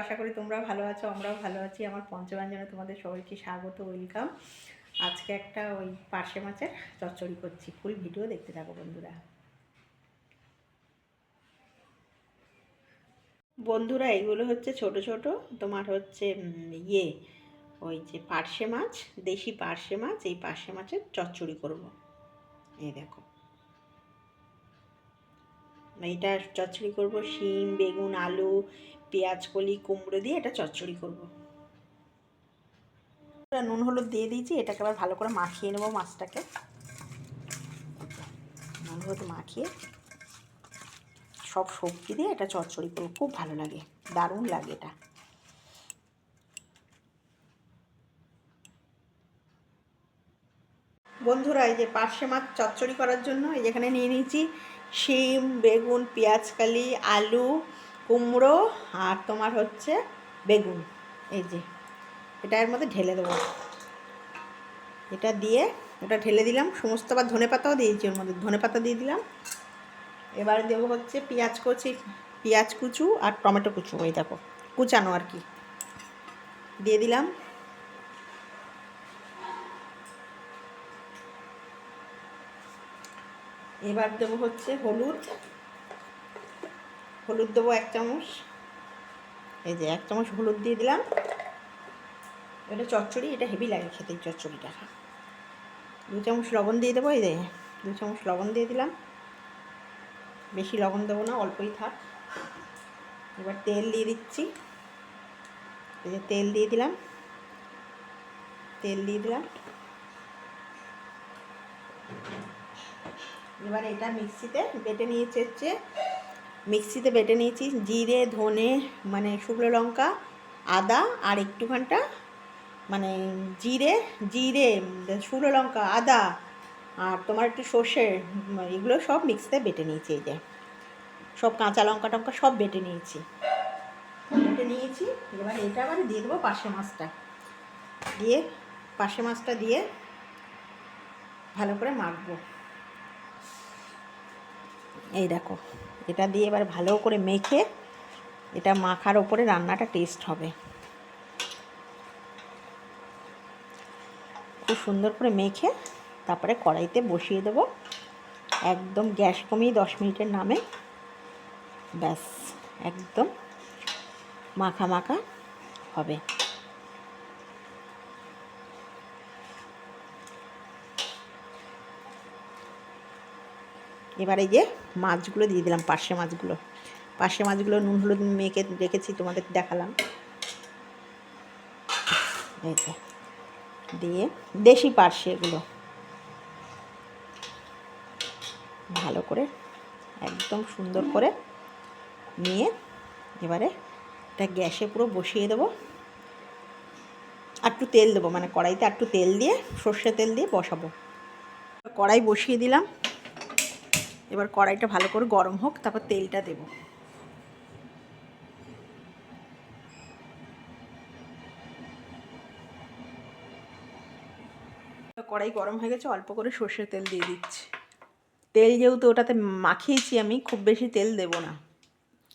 আশা করি তোমরা ভালো আছো, আমরাও ভালো আছি। আমার পঞ্চব্যঞ্জনে তোমাদের সবাইকে স্বাগত ওয়েলকাম আজকে একটা ওই পার্শে মাছের চচ্চড়ি করছি। ফুল ভিডিও দেখতে থাকো, বন্ধুরা। বন্ধুরা, এইগুলো হচ্ছে ছোট ছোট, তোমার হচ্ছে ইয়ে ওই যে পার্শে মাছ, দেশি পার্শে মাছ, এই পার্শে মাছের চচ্চড়ি করব। এই দেখো। এইটা চচ্চড়ি করব, শিম, বেগুন, আলু, পেঁয়াজ, কলি, কুমড়ো দিয়ে এটা চচ্চড়ি করব। নুন হলুদ দিয়ে দিয়েছি, এটাকে আবার ভালো করে মাখিয়ে নেব মাছটাকে। নুন হলুদ মাখিয়ে সব সবজি দিয়ে এটা চচ্চড়ি করব, খুব ভালো লাগে, দারুণ লাগে এটা। বন্ধুরা, এই যে পার্শে মাছ চচ্চড়ি করার জন্য এই যেখানে নিয়ে নিয়েছি, শিম, বেগুন পেঁয়াজকালি আলু, কুমড়ো আর তোমার হচ্ছে বেগুন। এই যে, এটা এর মধ্যে ঢেলে দেবো। এটা দিয়ে ওটা ঢেলে দিলাম, সমস্ত আবার ধনে পাতাও দিয়েছি ওর মধ্যে, ধনে পাতা দিয়ে দিলাম। এবারে দেবো হচ্ছে পেঁয়াজ কুচি, পেঁয়াজ কুচু আর টমেটো কুচু ওই দেখো, কুচানো আর কি। দিয়ে দিলাম এবার দেবো হচ্ছে হলুদ। হলুদ দেবো এক চামচ। এই যে এক চামচ হলুদ দিয়ে দিলাম। এটা চচ্চড়ি, এটা হেভি লাগে খেতে চচ্চড়িটা। দু চামচ লবণ দিয়ে দেবো, এই যে দু চামচ লবণ দিয়ে দিলাম। বেশি লবণ দেবো না, অল্পই থাক। এবার তেল দিয়ে দিচ্ছি। এই যে তেল দিয়ে দিলাম। তেল দিয়ে দিলাম। এবার এটা মিক্সিতে বেটে নিয়েছি হচ্ছে, মিক্সিতে বেটে নিয়েছি জিরে, ধনে মানে শুকনো লঙ্কা, আদা আর একটুখানটা মানে জিরে জিরে, শুকনো লঙ্কা, আদা আর তোমার একটু সর্ষে, এগুলো সব মিক্সিতে বেটে নিয়েছি এই যে। সব কাঁচা লঙ্কা টঙ্কা সব বেটে নিয়েছি। বেটে নিয়েছি, এবার এটা আবার দিয়ে দেবো পাশে মাছটা। দিয়ে পাশে মাছটা দিয়ে ভালো করে মাখবো। এই দেখো, এটা দিয়ে এবার ভালো করে মেখে এটা মাখার ওপরে রান্নাটা টেস্ট হবে। খুব সুন্দর করে মেখে তারপরে কড়াইতে বসিয়ে দেবো একদম গ্যাস কমিয়ে দশ মিনিটের নামে। ব্যাস, একদম মাখা মাখা হবে। এবার যে মাছগুলো দিয়ে দিলাম পার্শে মাছগুলো। পার্শে মাছগুলো নুন, হলুদ মেখে রেখেছি, তোমাদের দেখালাম। দিয়ে দেশি পার্শে এগুলো ভালো করে একদম সুন্দর করে নিয়ে এবারে এটা গ্যাসে পুরো বসিয়ে দেবো। একটু তেল দেবো মানে কড়াইতে একটু তেল দিয়ে, সর্ষে তেল দিয়ে বসাবো। কড়াই বসিয়ে দিলাম। এবার কড়াইটা ভালো করে গরম হোক, তারপর তেলটা দেব। কড়াই গরম হয়ে গেছে, অল্প করে সর্ষের তেল দিয়ে দিচ্ছি। তেল যেহেতু ওটাতে মাখিয়েছি আমি, খুব বেশি তেল দেব না।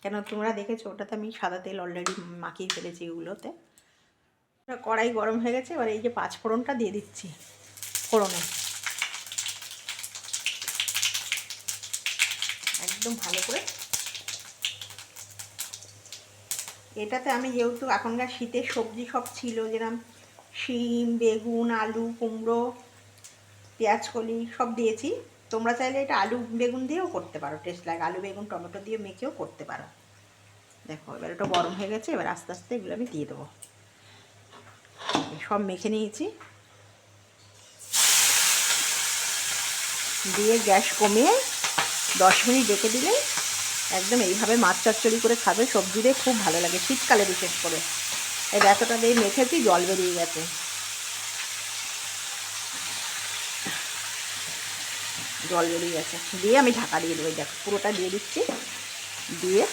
কেন তোমরা দেখেছ, ওটাতে আমি সাদা তেল অলরেডি মাখিয়ে ফেলেছি এগুলোতে। কড়াই গরম হয়ে গেছে, এবার এই যে পাঁচ ফোড়নটা দিয়ে দিচ্ছি ফোড়নে। একদম ভালো করে। এটাতে আমি যেহেতু এখনকার শীতের সবজি সব ছিল যেরকম শিম, বেগুন, আলু, কুমড়ো পেঁয়াজ কলি সব দিয়েছি। তোমরা চাইলে এটা আলু বেগুন দিয়েও করতে পারো, টেস্ট লাগে। আলু, বেগুন, টমেটো দিয়ে মেখেও করতে পারো। দেখো, এবার এটা গরম হয়ে গেছে, এবার আস্তে আস্তে এগুলো আমি দিয়ে দেবো। সব মেখে নিয়েছি। দিয়ে গ্যাস কমিয়ে দশ মিনিট রেখে দিলে একদম এইভাবে মাছ চচ্চড়ি করে খাবে, সবজি দিয়ে খুব ভালো লাগে, শীতকালে বিশেষ করে। এই ব্যথাটা দিয়ে মেখেছি, জল বেরিয়ে গেছে। জল বেরিয়ে গেছে। দিয়ে আমি ঢাকা দিয়ে দেবো দেখো, পুরোটা দিয়ে দিচ্ছি। দিয়ে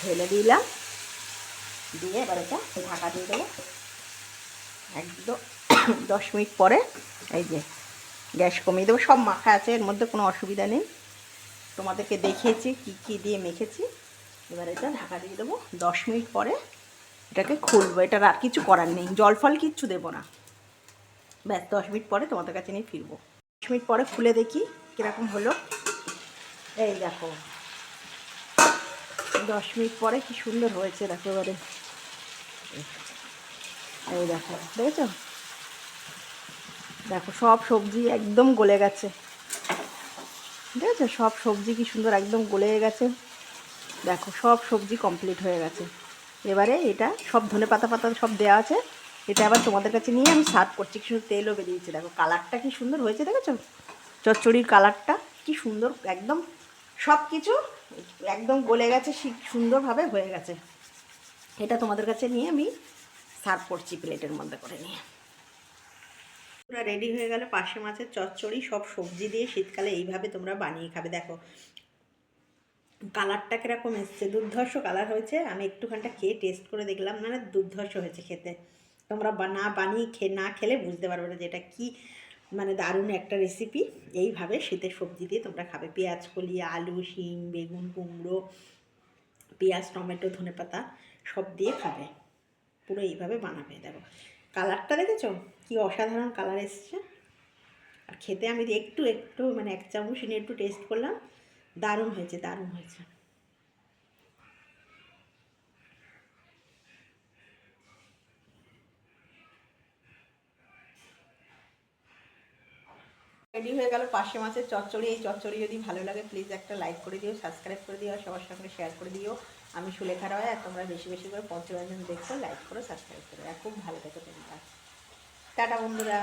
ঢেলে দিলাম। দিয়ে এবার এটা ঢাকা দিয়ে দেবো। একদম দশ মিনিট পরে, এই যে গ্যাস কমিয়ে দেবো। সব মাখা আছে, এর মধ্যে কোনো অসুবিধা নেই। তোমাদেরকে দেখিয়েছি কি কি দিয়ে মেখেছি। এবার এটা ঢাকা দিয়ে দেবো। দশ মিনিট পরে এটাকে খুলবো। এটার আর কিছু করার নেই। জল ফল কিচ্ছু দেবো না। ব্যাস, দশ মিনিট পরে তোমাদের কাছে নিয়ে ফিরবো। দশ মিনিট পরে খুলে দেখি কীরকম হলো। এই দেখো। দশ মিনিট পরে কি সুন্দর হয়েছে দেখো এবারে। এই দেখো, দেখেছ? দেখো, সব সবজি একদম গলে গেছে। ঠিক আছে? সব সবজি কি সুন্দর একদম গলে গেছে। দেখো, সব সবজি কমপ্লিট হয়ে গেছে। এবারে এটা সব ধনে পাতা পাতা সব দেওয়া আছে। এটা আবার তোমাদের কাছে নিয়ে আমি সার্ভ করছি। কি সুন্দর তেলও বেরিয়েছে। দেখো কালারটা কি সুন্দর হয়েছে, দেখেছ? চচ্চড়ির কালারটা কি সুন্দর, একদম সব কিছু একদম গলে গেছে সুন্দরভাবে হয়ে গেছে। এটা তোমাদের কাছে নিয়ে আমি সার্ভ করছি প্লেটের মধ্যে করে নিয়ে। পুরো রেডি হয়ে গেল পাশে মাছের চচ্চড়ি, সব সবজি দিয়ে শীতকালে এইভাবে তোমরা বানিয়ে খাবে। দেখো কালারটা কীরকম এসছে? দুর্ধর্ষ কালার হয়েছে। আমি একটুখানটা খেয়ে টেস্ট করে দেখলাম মানে দুর্ধর্ষ হয়েছে খেতে। তোমরা না বানিয়ে খেয়ে না খেলে বুঝতে পারবে না যে এটা কী মানে দারুণ একটা রেসিপি এইভাবে শীতের সবজি দিয়ে তোমরা খাবে। পেঁয়াজ কলি আলু, শিম, বেগুন, কুমড়ো, পেঁয়াজ, টমেটো, ধনেপাতা সব দিয়ে খাবে। পুরো এইভাবে বানাবে, দেখো। কালারটা দেখেছ? কি অসাধারণ কালার এসছে। আর খেতে আমি একটু একটু মানে এক চামচ নিয়ে একটু টেস্ট করলাম। দারুণ হয়েছে দারুণ হয়েছে। রেডি হয়ে গেল পাশে মাছের চচ্চড়ি। এই চচ্চড়ি যদি ভালো লাগে প্লিজ একটা লাইক করে দিও সাবস্ক্রাইব করে দিও সবার সঙ্গে শেয়ার করে দিও। আমি সুলেখা রয়, আর তোমরা বেশি বেশি করে পঞ্চরঞ্জন দেখছ লাইক করো সাবস্ক্রাইব করো। খুব ভালো থেকো তোমরা। টাটা বন্ধুরা।